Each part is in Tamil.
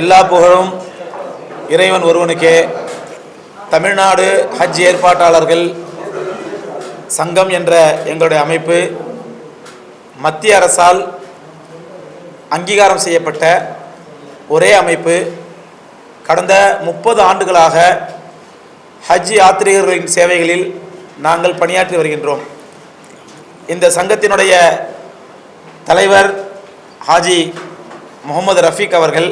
எல்லா புகழும் இறைவன் ஒருவனுக்கே. தமிழ்நாடு ஹஜ் ஏற்பாட்டாளர்கள் சங்கம் என்ற எங்களுடைய அமைப்பு மத்திய அரசால் அங்கீகாரம் செய்யப்பட்ட ஒரே அமைப்பு. கடந்த முப்பது ஆண்டுகளாக ஹஜ் யாத்ரீகர்களின் சேவைகளில் நாங்கள் பணியாற்றி வருகின்றோம். இந்த சங்கத்தினுடைய தலைவர் ஹாஜி முகமது ரஃபீக் அவர்கள்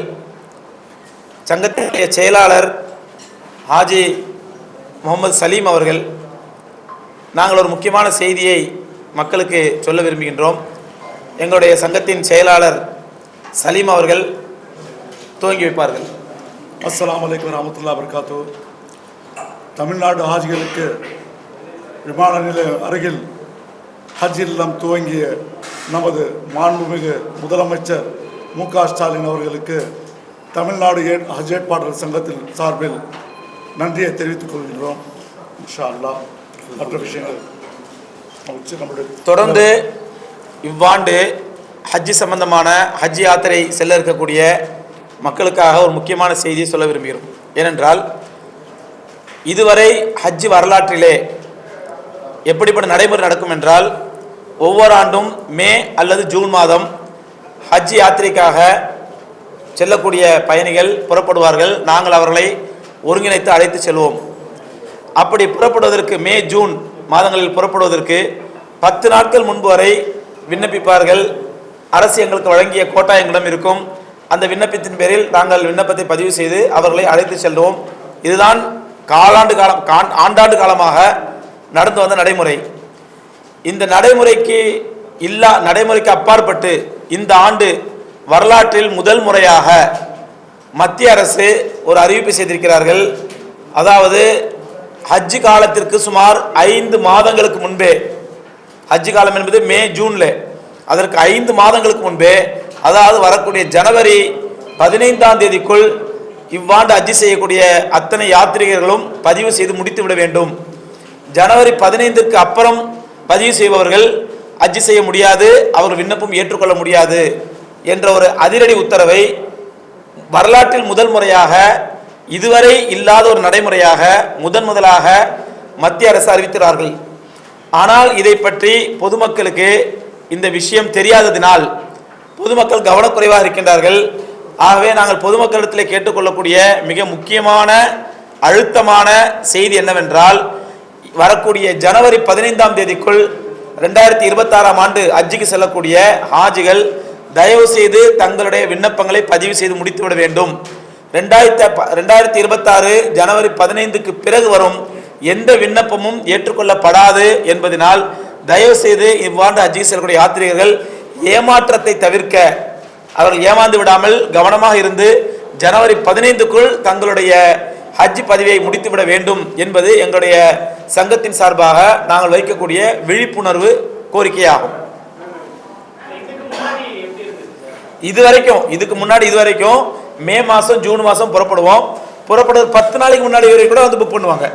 சங்கத்தினுடைய செயலாளர் ஹாஜி முகமது சலீம் அவர்கள் நாங்கள் ஒரு முக்கியமான செய்தியை மக்களுக்கு சொல்ல விரும்புகின்றோம். எங்களுடைய சங்கத்தின் செயலாளர் சலீம் அவர்கள் துவங்கி வைப்பார்கள். அஸ்லாம் வலைக்கம் வரமத்துல்லா வபரகாத்து தமிழ்நாடு ஹாஜிகளுக்கு விமான நிலையம் அருகில் ஹஜ் இல்லம் துவங்கிய நமது மாண்புமிகு முதலமைச்சர் மு க ஸ்டாலின் அவர்களுக்கு தமிழ்நாடு ஹஜ் ஏற்பாளர் சங்கத்தின் சார்பில் நன்றியை தெரிவித்துக் கொள்கின்றோம். இன்ஷா அல்லாஹ் மற்ற விஷயங்கள் தொடர்ந்து இவ்வாண்டு ஹஜ்ஜி சம்பந்தமான ஹஜ் யாத்திரை செல்ல இருக்கக்கூடிய மக்களுக்காக ஒரு முக்கியமான செய்தியை சொல்ல விரும்புகிறோம். ஏனென்றால் இதுவரை ஹஜ் வரலாற்றிலே எப்படிப்பட்ட நடைமுறை நடக்கும் என்றால் ஒவ்வொரு ஆண்டும் மே அல்லது ஜூன் மாதம் ஹஜ் யாத்திரைக்காக செல்லக்கூடிய பயணிகள் புறப்படுவார்கள். நாங்கள் அவர்களை ஒருங்கிணைத்து அழைத்து செல்வோம். அப்படி புறப்படுவதற்கு மே ஜூன் மாதங்களில் புறப்படுவதற்கு பத்து நாட்கள் முன்பு வரை விண்ணப்பிப்பார்கள். அரசு எங்களுக்கு வழங்கிய கோட்டா எங்களிடம் இருக்கும். அந்த விண்ணப்பத்தின் பேரில் நாங்கள் விண்ணப்பத்தை பதிவு செய்து அவர்களை அழைத்து செல்வோம். இதுதான் காலாண்டு காலம் காண்- ஆண்டாண்டு காலமாக நடந்து வந்த நடைமுறை. இந்த நடைமுறைக்கு இல்லா நடைமுறைக்கு அப்பாற்பட்டு இந்த ஆண்டு வரலாற்றில் முதல் முறையாக மத்திய அரசு ஒரு அறிவிப்பு செய்திருக்கிறார்கள். அதாவது ஹஜ்ஜு காலத்திற்கு சுமார் ஐந்து மாதங்களுக்கு முன்பே ஹஜ்ஜு காலம் என்பது மே ஜூனில் அதற்கு ஐந்து மாதங்களுக்கு முன்பே அதாவது வரக்கூடிய ஜனவரி பதினைந்தாம் தேதிக்குள் இவ்வாண்டு ஹஜ் செய்யக்கூடிய அத்தனை யாத்திரிகர்களும் பதிவு செய்து முடித்து விட வேண்டும். ஜனவரி பதினைந்திற்கு அப்புறம் பதிவு செய்பவர்கள் ஹஜ் செய்ய முடியாது அவர் விண்ணப்பம் ஏற்றுக்கொள்ள முடியாது. என்ற ஒரு அதிரடி உத்தரவை வரலாற்றில் முதல் முறையாக இதுவரை இல்லாத ஒரு நடைமுறையாக முதன் முதலாக மத்திய அரசு அறிவிக்கிறார்கள் ஆனால் இதை பற்றி பொதுமக்களுக்கு இந்த விஷயம் தெரியாததினால் பொதுமக்கள் கவனக்குறைவாக இருக்கின்றார்கள். ஆகவே நாங்கள் பொதுமக்களிடத்தில் கேட்டுக்கொள்ளக்கூடிய மிக முக்கியமான அழுத்தமான செய்தி என்னவென்றால் வரக்கூடிய ஜனவரி பதினைந்தாம் தேதிக்குள் ரெண்டாயிரத்தி இருபத்தாறாம் ஆண்டு அஜிக்கு செல்லக்கூடிய ஹாஜிகள் தயவு செய்து தங்களுடைய விண்ணப்பங்களை பதிவு செய்து முடித்துவிட வேண்டும். ரெண்டாயிரத்தி ரெண்டாயிரத்தி இருபத்தாறு ஜனவரி பதினைந்துக்கு பிறகு வரும் எந்த விண்ணப்பமும் ஏற்றுக்கொள்ளப்படாது என்பதனால் தயவு செய்து இவ்வாண்டு ஹஜ்ஜுக்கு செல்லக்கூடிய யாத்திரிகர்கள் ஏமாற்றத்தை தவிர்க்க அவர்கள் ஏமாந்து விடாமல் கவனமாக இருந்து ஜனவரி பதினைந்துக்குள் தங்களுடைய ஹஜ் பதிவை முடித்துவிட வேண்டும் என்பது எங்களுடைய சங்கத்தின் சார்பாக நாங்கள் வைக்கக்கூடிய விழிப்புணர்வு கோரிக்கையாகும். இது வரைக்கும் இதுக்கு முன்னாடி இது வரைக்கும் மே மாதம் ஜூன் மாதம் புறப்படுவோம். புறப்படுறது பத்து நாளைக்கு முன்னாடி வரைக்கும் கூட வந்து புக் பண்ணுவாங்க.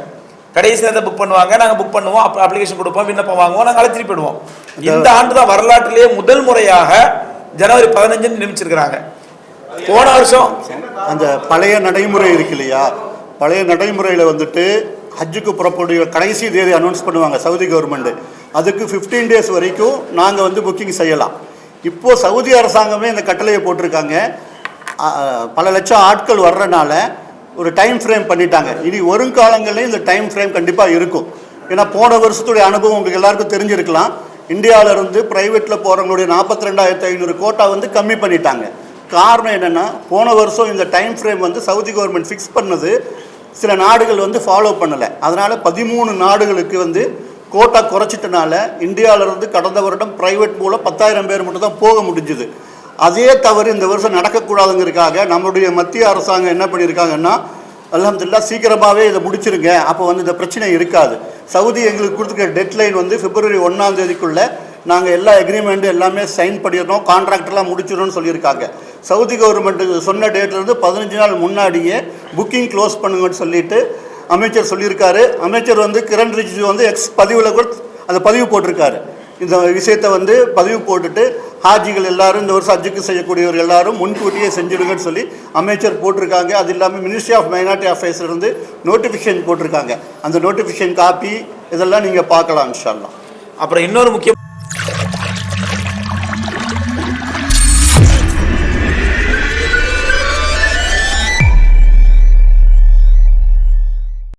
கடைசி நேரத்தை புக் பண்ணுவாங்க. நாங்கள் புக் பண்ணுவோம் அப்புறம் அப்ளிகேஷன் கொடுப்போம் விண்ணப்பம் வாங்குவோம் நாங்கள் அழைச்சிட்டு போயிடுவோம். இந்த ஆண்டு தான் வரலாற்றிலேயே முதல் முறையாக ஜனவரி பதினஞ்சுன்னு நியமிச்சிருக்கிறாங்க. போன வருஷம். அந்த பழைய நடைமுறை இருக்கு இல்லையா? பழைய நடைமுறையில் வந்துட்டு ஹஜ்ஜுக்கு புறக்கூடிய கடைசி தேதி அனௌன்ஸ் பண்ணுவாங்க சவுதி கவர்மெண்ட் அதுக்கு 15 டேஸ் வரைக்கும் நாங்கள் வந்து புக்கிங் செய்யலாம். இப்போ சவுதி அரசாங்கமே இந்த கட்டளையை போட்டிருக்காங்க. பல லட்சம் ஆட்கள் வர்றனால ஒரு டைம் ஃப்ரேம் பண்ணிட்டாங்க. இனி வருங்காலங்களில் இந்த டைம் ஃப்ரேம் கண்டிப்பாக இருக்கும். ஏன்னா போன வருஷத்துடைய அனுபவம் உங்களுக்கு எல்லாருக்கும் தெரிஞ்சிருக்கலாம். இந்தியாவிலேருந்து ப்ரைவேட்டில் போகிறவங்களுடைய நாற்பத்தி ரெண்டாயிரத்தி ஐநூறு கோட்டா வந்து கம்மி பண்ணிட்டாங்க. காரணம் என்னென்னா போன வருஷம் இந்த டைம் ஃப்ரேம் வந்து சவுதி கவர்மெண்ட் ஃபிக்ஸ் பண்ணது. சில நாடுகள் வந்து ஃபாலோ பண்ணலை. அதனால் பதிமூணு நாடுகளுக்கு வந்து கோட்டா குறைச்சிட்டனால இந்தியாவிலேருந்து கடந்த வருடம் ப்ரைவேட் மூலம் பத்தாயிரம் பேர் மட்டும் தான் போக முடிஞ்சுது. அதே தவறு இந்த வருஷம் நடக்கக்கூடாதுங்கிறதுக்காக நம்முடைய மத்திய அரசாங்கம் என்ன பண்ணியிருக்காங்கன்னா அலமதுல்லா சீக்கிரமாகவே இதை முடிச்சிருங்க. அப்போ வந்து இந்த பிரச்சனை இருக்காது. சவுதி எங்களுக்கு கொடுத்துருக்க டெட்லைன் வந்து பிப்ரவரி ஒன்றாம் தேதிக்குள்ளே நாங்கள் எல்லா எக்ரிமெண்ட்டும் எல்லாமே சைன் பண்ணிடணும் கான்ட்ராக்டெல்லாம் முடிச்சிடணும்னு சொல்லியிருக்காங்க. சவுதி கவர்மெண்ட்டு சொன்ன டேட்லேருந்து பதினஞ்சு நாள் முன்னாடியே புக்கிங் க்ளோஸ் பண்ணுங்கன்னு சொல்லிட்டு அமைச்சர் சொல்லியிருக்காரு. அமைச்சர் வந்து கிரண் ரிஜிஜு வந்து எக்ஸ் பதிவில் கூட அந்த பதிவு போட்டிருக்காரு. இந்த விஷயத்தை வந்து பதிவு போட்டுட்டு ஹாஜிகள் எல்லாரும் இந்த வருஷம் ஹஜ்ஜுக்கு செய்யக்கூடியவர் எல்லாரும் முன்கூட்டியே செஞ்சுடுங்கன்னு சொல்லி அமைச்சர் போட்டிருக்காங்க. அது இல்லாமல் மினிஸ்ட்ரி ஆஃப் மைனாரிட்டி அஃபேர்ஸ்லேருந்து நோட்டிஃபிகேஷன் போட்டிருக்காங்க. அந்த நோட்டிஃபிகேஷன் காப்பி இதெல்லாம் நீங்கள் பார்க்கலாம் இன்ஷால்லாம் அப்புறம் இன்னொரு முக்கிய